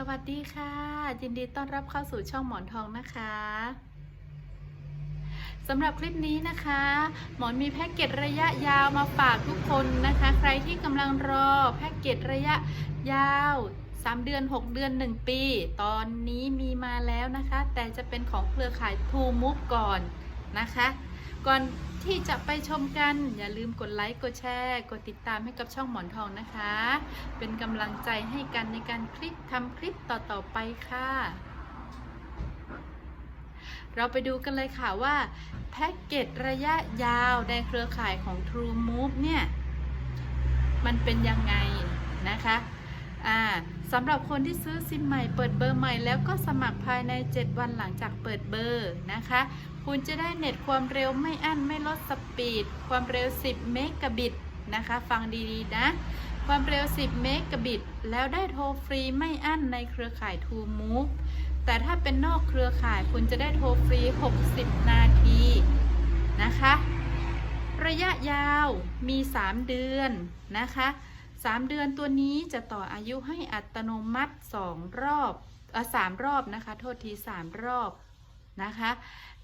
สวัสดีค่ะ ยินดีต้อนรับเข้าสู่ช่องหมอนทองนะคะสำหรับคลิปนี้นะคะ หมอนมีแพ็กเกจระยะยาวมาฝากทุกคนนะคะ ใครที่กำลังรอแพ็กเกจระยะยาว 3 เดือน 6 เดือน 1 ปี ตอนนี้มีมาแล้วนะคะ แต่จะเป็นของเครือข่าย True Move ก่อนนะคะ ก่อนที่จะไปชมกันอย่าลืมกดไลค์กดแชร์ กดติดตามให้กับช่องหมอนทองนะคะ เป็นกำลังใจให้กันในการคลิปทำคลิปต่อๆไปค่ะ เราไปดูกันเลยค่ะว่าแพ็กเกจระยะยาวในเครือข่ายของ True Move เนี่ย มันเป็นยังไงนะคะสำหรับคนที่ซื้อซิมใหม่เปิดเบอร์ใหม่แล้วก็สมัครภายใน 7 วันหลังจากเปิดเบอร์นะคะ คุณจะได้เน็ตความเร็วไม่อั้นไม่ลดสปีด ความเร็ว 10 เมกะบิตนะคะ ฟังดีๆ นะ ความเร็ว 10 เมกะบิต แล้วได้โทรฟรีไม่อั้นในเครือข่าย True Move แต่ถ้าเป็นนอกเครือข่ายคุณจะได้โทรฟรี 60 นาทีนะคะ ระยะยาวมี 3 เดือนนะคะ 3 เดือนตัวนี้จะต่ออายุให้อัตโนมัติ 2 รอบเออสรอบนะคะ โทษที 3 รอบ นะคะ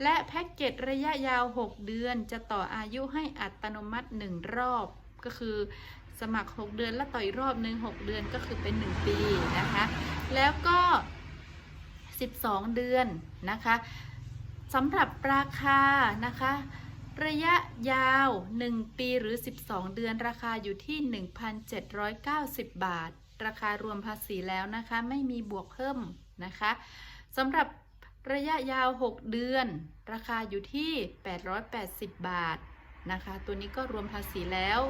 และแพ็กเกจระยะยาว 6 เดือนจะต่ออายุให้อัตโนมัติ 1 รอบ ก็คือสมัคร 6 เดือนแล้วต่ออีกรอบหนึ่ง6เดือนก็คือเป็น 1 ปีนะคะ แล้วก็ 12 เดือนนะคะสำหรับราคานะคะ ระยะยาว 1 ปีหรือ 12 เดือนราคาอยู่ที่ 1,790 บาท ราคารวมภาษีแล้วนะคะ ไม่มีบวกเพิ่มนะคะสำหรับ ระยะยาว 6 เดือน ราคาอยู่ที่ 880 บาทนะคะ ตัวนี้ก็รวมภาษีแล้ว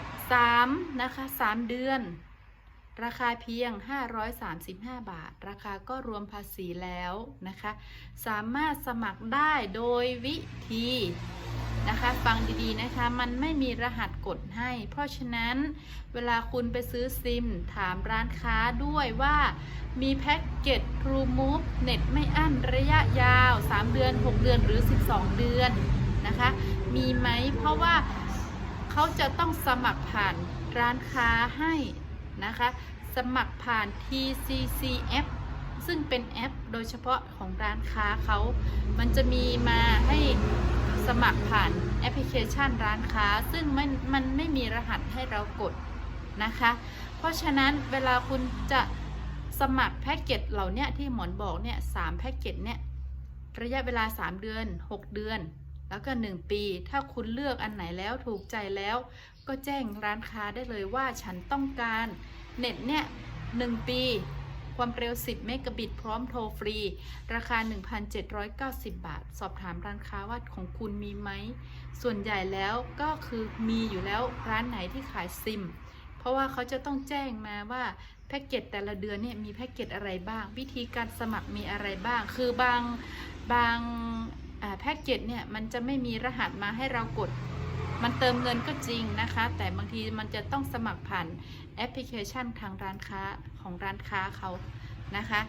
3นะคะ 3 เดือน ราคาเพียง 535 บาท ราคาก็รวมภาษีแล้วนะคะ สามารถสมัครได้โดยวิธี นะคะ ฟังดีๆนะคะ มันไม่มีรหัสกดให้ เพราะฉะนั้นเวลาคุณไปซื้อซิม ถามร้านค้าด้วยว่ามีแพ็กเกจ True Move เน็ตไม่อั้นระยะยาว 3 เดือน 6 เดือนหรือ 12 เดือนนะคะ มีไหมเพราะว่าเขาจะต้องสมัครผ่านร้านค้าให้นะคะ สมัครผ่าน TCCF ซึ่งเป็นแอปโดยเฉพาะของร้านค้าเขา มันจะมีมาให้ สมัครผ่านแอปพลิเคชันร้านค้า ซึ่งมันมันไม่มีรหัสให้เรากดนะคะ เพราะฉะนั้นเวลาคุณจะสมัครแพ็กเกจเหล่านี้ที่หมอนบอกเนี่ยสามแพ็กเกจเนี่ยระยะเวลา 3 เดือน 6 เดือน แล้วก็ 1 ปี ถ้าคุณเลือกอันไหนแล้วถูกใจแล้ว ก็แจ้งร้านค้าได้เลยว่าฉันต้องการเน็ตเนี่ย 1 ปี ความเร็ว 10 เมกะบิต พร้อมโทรฟรี ราคา 1,790 บาท สอบถามร้านค้าว่าของคุณมีไหม ส่วนใหญ่แล้วก็คือมีอยู่แล้วร้านไหนที่ขายซิม เพราะว่าเขาจะต้องแจ้งมาว่าแพ็กเกจแต่ละเดือนเนี่ยมีแพ็กเกจอะไรบ้าง วิธีการสมัครมีอะไรบ้าง คือบางบางแพ็กเกจเนี่ยมันจะไม่มีรหัสมาให้เรากด มันเติมเงินก็จริงนะคะ แต่บางทีมันจะต้องสมัครผ่านแอปพลิเคชันทางร้านค้าของร้านค้าเขานะคะ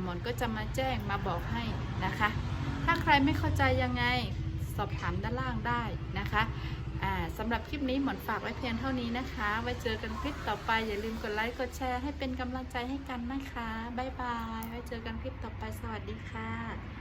หมอนก็จะมาแจ้งมาบอกให้นะคะ ถ้าใครไม่เข้าใจยังไงสอบถามด้านล่างได้นะคะสำหรับคลิปนี้หมอนฝากไว้เพียงเท่านี้นะคะ ไว้เจอกันคลิปต่อไป อย่าลืมกดไลค์กดแชร์ให้เป็นกำลังใจให้กันนะคะ บ๊ายบาย ไว้เจอกันคลิปต่อไปสวัสดีค่ะ